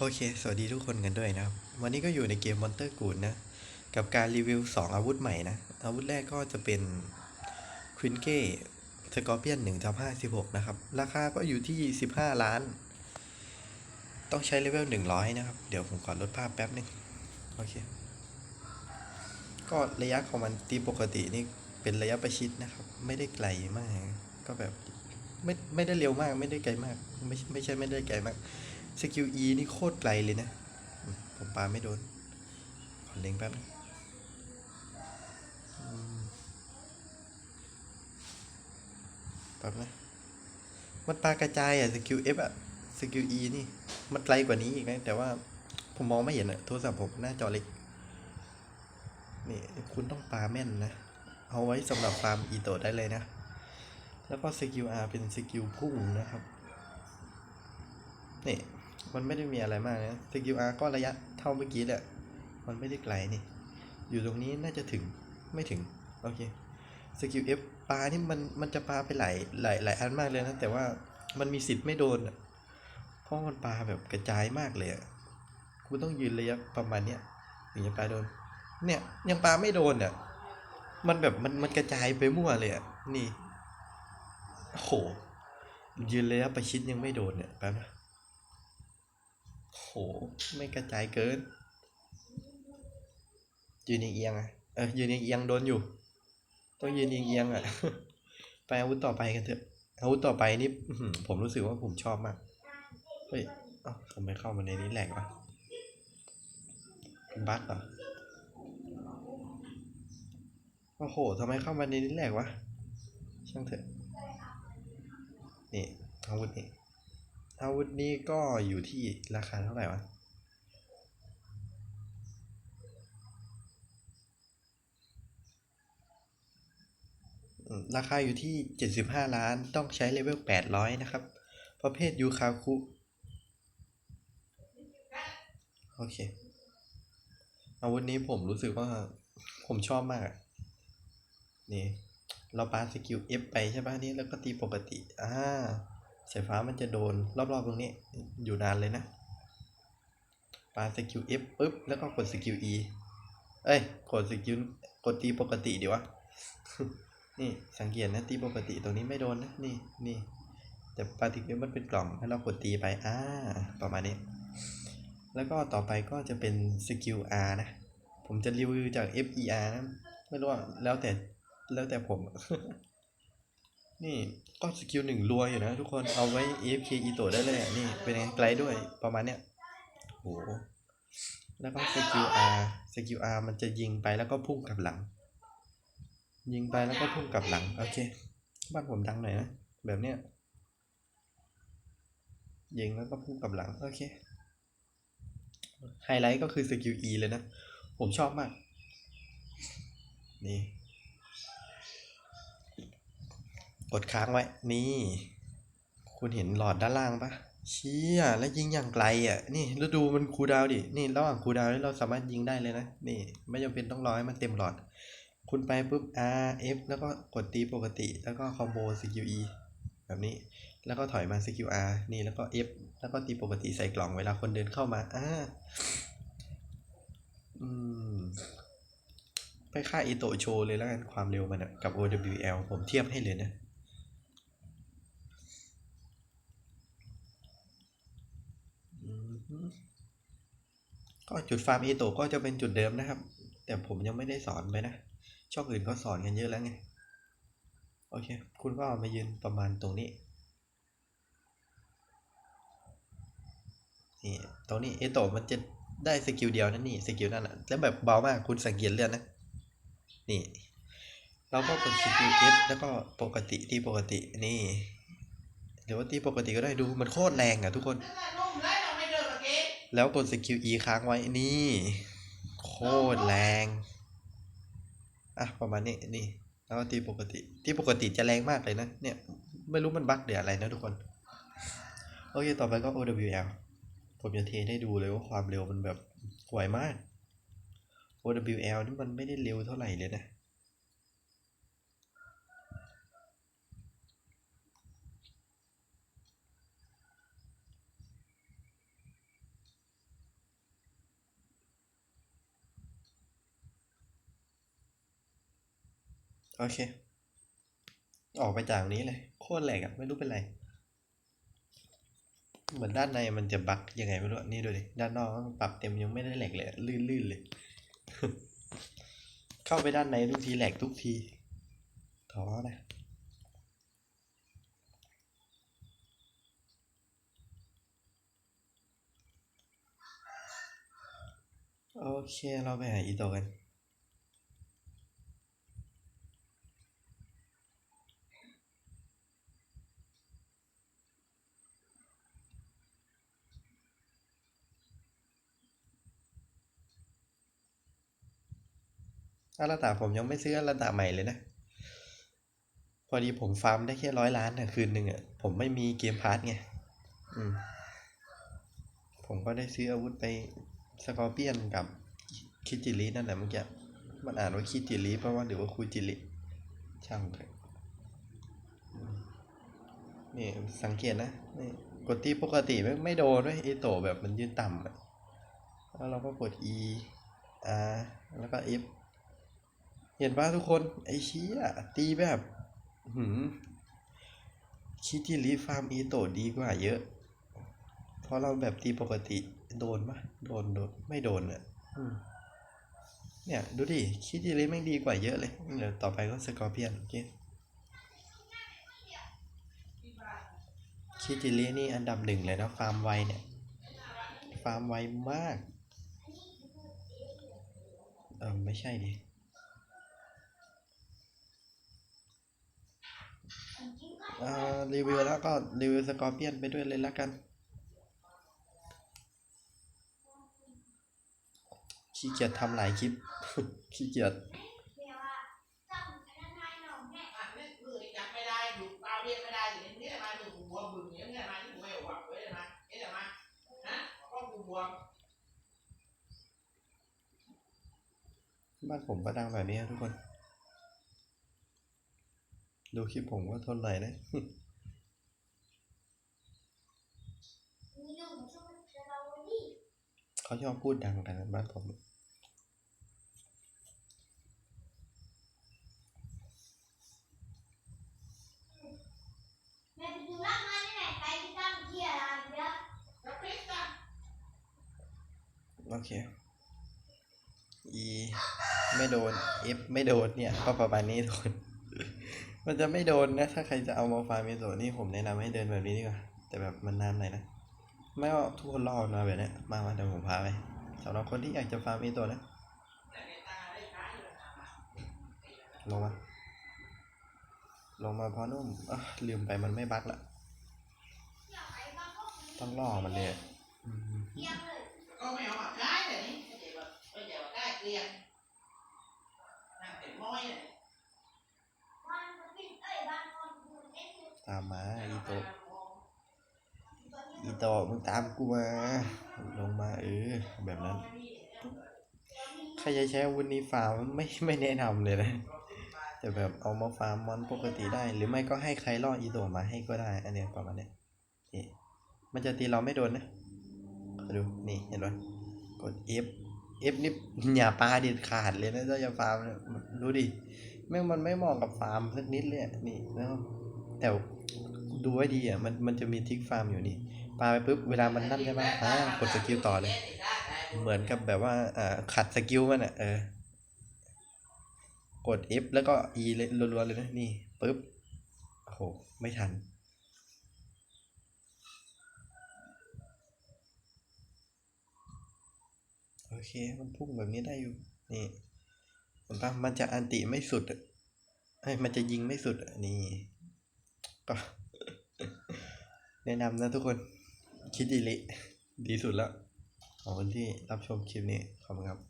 โอเค สวัสดีทุกคนกันด้วยนะครับ วันนี้ก็อยู่ในเกม Monster g o o d นะ กับการรีวิว 2 อาวุธใหม่นะ อาวุธแรกก็จะเป็นควินเก้สกอร์เปียน1ทับ56 นะครับ ราคาก็อยู่ที่ 15 ล้าน ต้องใช้เลเวล 100 นะครับ เดี๋ยวผมขอลดภาพแป๊บนึง โอเค ก็ระยะของมันตีปกตินี่เป็นระยะประชิดนะครับ ไม่ได้ไกลมาก ก็แบบไม่ไม่ได้เร็วมาก ไม่ได้ไกลมาก ไม่ไม่ใช่ไม่ได้ไกลมาก สกิล E นี่โคตรไกลเลยนะ ผมปาไม่โดน ขอเล็งแป๊บนึงอืมแป๊บนะมันปากระจายอะสกิล F อะสกิล E นี่ มันไกลกว่านี้อีกนะ แต่ว่าผมมองไม่เห็นอะโทรศัพท์ผมหน้าจอเล็ก นี่คุณต้องปาแม่นนะ เอาไว้สำหรับฟาร์มอีโตได้เลยนะ แล้วก็สกิล R เป็นสกิลพุ่งนะครับ นี่ มันไม่ได้มีอะไรมากนะสกิล R ก็ระยะเท่าเมื่อกี้แหละ มันไม่ได้ไกลนี่ อยู่ตรงนี้น่าจะถึง ไม่ถึง โอเค สกิล F ปลานี่มันมันจะปลาไปหลายหลายหลายอันมากเลยนะ แต่ว่ามันมีสิทธิ์ไม่โดน เพราะมันปลาแบบกระจายมากเลยอะกูต้องยืนระยะประมาณเนี้ยถึงจะปลาโดน เนี่ยยังปลาไม่โดนอะ มันแบบมันมันกระจายไปมั่วเลยอะ นี่โอ้โหยืนระยะประชิดยังไม่โดนเนี่ยแป๊บนะ ไม่กระจายเกิน ยืนเอียงอะเออยืนเอียงโดนอยู่ ต้องยืนเอียงอะ ไปอาวุธต่อไปกันเถอะ อาวุธต่อไปนี่ผมรู้สึกว่าผมชอบมาก เฮ้ยเอ้าทำไมเข้ามาในนี้แหลกวะเป็นบั๊กเหรอโอ้โหทำไมเข้ามาในนี้แหลกวะ ช่างเถอะ นี่อาวุธนี่ อาวุธนี้ก็อยู่ที่ราคาเท่าไหร่วะราคาอยู่ที่ 75 ล้านต้องใช้เลเวล 800 นะครับ ประเภทยูคาคุ โอเค อาวุธนี้ผมรู้สึกว่าผมชอบมากนี่ เราปาสกิล F ไปใช่ปะนี่แล้วก็ตีปกติ อ่า สายฟ้ามันจะโดนรอบๆตรงนี้อยู่นานเลยนะปาสกิล F ปุ๊บ แล้วก็กดสกิล E เอ้ย กดสกิล กดตีปกติดีวะ นี่สังเกตนะตีปกติตรงนี้ไม่โดนนะ นี่นี่แต่ปาติกิลมันเป็นกล่องให้เรากดตีไป อ่า ประมาณนี้ แล้วก็ต่อไปก็จะเป็นสกิล R นะ ผมจะรีวิวจาก F E R นะ ไม่รู้ว่าแล้วแต่ แล้วแต่ผม นี่ก็สกิลหนึ่งรัวอยู่นะทุกคนเอาไว้ AFK อีโตได้เลยนี่เป็นไงไกลด้วยประมาณเนี้ยโหแล้วก็สกิล R สกิล R มันจะยิงไปแล้วก็พุ่งกลับหลัง ยิงไปแล้วก็พุ่งกลับหลัง โอเค บ้านผมดังหน่อยนะแบบเนี้ยยิงแล้วก็พุ่งกลับหลัง โอเคไฮไลท์ก็คือสกิล E เลยนะ ผมชอบมาก นี่ กดค้างไว้ นี่ คุณเห็นหลอดด้านล่างปะเชี่ยแล้วยิงอย่างไกลอะ นี่แล้วดูมันคูดาวดิ นี่ระหว่างคูดาวนี่เราสามารถยิงได้เลยนะ นี่ ไม่จำเป็นต้องรอให้มันเต็มหลอด คุณไปปุ๊บ R F แล้วก็กดตีปกติ แล้วก็คอมโบสกิล E แบบนี้ แล้วก็ถอยมาสกิล R นี่แล้วก็ F แล้วก็ตีปกติใส่กล่องเวลาคนเดินเข้ามาอ่าอืมไปค่าอีโตโชเลยแล้วกันความเร็วมันอะกับ OWL ผมเทียบให้เลยนะ อืมฮึ ก็จุดฟาร์มอีโตก็จะเป็นจุดเดิมนะครับ แต่ผมยังไม่ได้สอนไปนะ ช่องอื่นก็สอนกันเยอะแล้วไง โอเค คุณก็เอามายืนประมาณตรงนี้ นี่ ตรงนี้เอโตมันจะได้สกิลเดียวนั่นนี่สกิลนั่นอะแล้วแบบเบามากคุณสังเกตเลือดนะ นี่ เราก็กดสกิล F แล้วก็ปกติที่ปกตินี่หรือว่าที่ปกติก็ได้ดูมันโคตรแรงอะทุกคน แล้วกดสกิล E ค้างไว้นี่ โคตรแรง อะ ประมาณนี้นี่ แล้วก็ตีปกติ ที่ปกติจะแรงมากเลยนะ เนี่ย ไม่รู้มันบั๊กหรืออะไรนะทุกคน โอเค ต่อไปก็ OWL ผมจะเทให้ดูเลยว่าความเร็วมันแบบไวมาก OWL นี่มันไม่ได้เร็วเท่าไหร่เลยนะ โอเค ออกไปจากนี้เลย โคตรแหลกอะไม่รู้เป็นไร เหมือนด้านในมันจะบักยังไงไม่รู้ นี่ดูดิ ด้านนอกมันปรับเต็มยังไม่ได้แหลกเลย ลื่นๆเลย เข้าไปด้านในทุกทีแหลกทุกทีท้อนะโอเค เราไปหาอีโตกัน อาราตาผมยังไม่ซื้ออาราตาใหม่เลยนะ พอดีผมฟาร์มได้แค่ร้อยล้านนะคืนหนึ่งอะ ผมไม่มีเกมพาร์ทไง อืม ผมก็ได้ซื้ออาวุธไปสกอร์เปียนกับคิจิรินั่นแหละเมื่อกี้ มันอ่านว่าคิจิริเพราะว่าหรือว่าคูจิริ ช่างเถอะนี่สังเกตนะนี่กดตีปกติไม่ไม่โดนด้วยไอโตแบบมันยืนต่ำแล้วเราก็กด E R แล้วก็ F เห็นป่ะทุกคน ไอ้เชี้อะตีแบบหืมคิจิริฟาร์มอีโตะดีกว่าเยอะ เพราะเราแบบตีปกติโดนปะโดนโดนไม่โดนอะอืมเนี่ย ดูดิ คิจิริแม่งดีกว่าเยอะเลย เดี๋ยวต่อไปก็สกอร์เปียนโอเคคิจิรินี่อันดับหนึ่งเลยนะฟาร์มไวเนี่ย ฟาร์มไวมาก เออไม่ใช่ดิ อ่า รีวิวแล้วก็รีวิวสกอร์เปียนไปด้วยเลยละกันขี้เกียจทำหลายคลิปขี้เกียจบ้านผมก็ดังแบบนี้ทุกคน ดูคลิปผมก็ทนหน่ยนะเขาชอบพูดดังกันนะบ้านผมโอเค E ไม่โดน F ไม่โดนเนี่ย ก็ประมาณนี้ทุกคน มันจะไม่โดนนะ ถ้าใครจะเอามาฟาร์มเมโซนี่ผมแนะนำให้เดินแบบนี้ดีกว่า แต่แบบมันนานหน่อยนะ ไม่ว่าทุกคนรอมาแบบนี้มามาเดี๋ยวผมพาไปสำหรับคนที่อยากจะฟาร์มเมโซนะลงมา ลงมาพอนุ่มอลืมไปมันไม่บักละต้องล่อมันเลยก็ไม่เอามาใช้เลยนี่ไม่ใช่ว่าไม่ใช่ว่าใกล้เกลียงนั่งเต็มม้อยเลย ตามมาอีโตอีโตมึงตามกูมา ลงมาเออแบบนั้นใครจะใช้อาวุธนี้ฟาร์มไม่ไม่แนะนำเลยนะ แต่แบบเอามาฟาร์มมอนปกติได้ หรือไม่ก็ให้ใครล่ออีโตมาให้ก็ได้ อันเนี้ยประมาณเนี้ยนี่มันจะตีเราไม่โดนนะดูนี่เห็นไหมกด F F นี่อย่าปลาเด็ดขาดเลยนะถ้าจะฟาร์มดูดิแม่งมันไม่เหมาะกับฟาร์มสักนิดเลยนี่แล้วแต่ ดูไว้ดีอะมันมันจะมีทิกฟาร์มอยู่นี่ปาไปปุ๊บเวลามันนั่นใช่ไหมอ่ากดสกิลต่อเลย เหมือนกับแบบว่าอ่าขัดสกิลมันอะเออกด F แล้วก็ E เลยรัวๆเลยนะนี่ปุ๊บโอ้โหไม่ทันโอเค มันพุ่งแบบนี้ได้อยู่ นี่เห็นปะมันจะอันติไม่สุดอะเอ้ยมันจะยิงไม่สุดอะนี่ก็ แนะนำนะทุกคน คิดดีลิดีสุดแล้ว ขอบคุณที่รับชมคลิปนี้ ขอบคุณครับ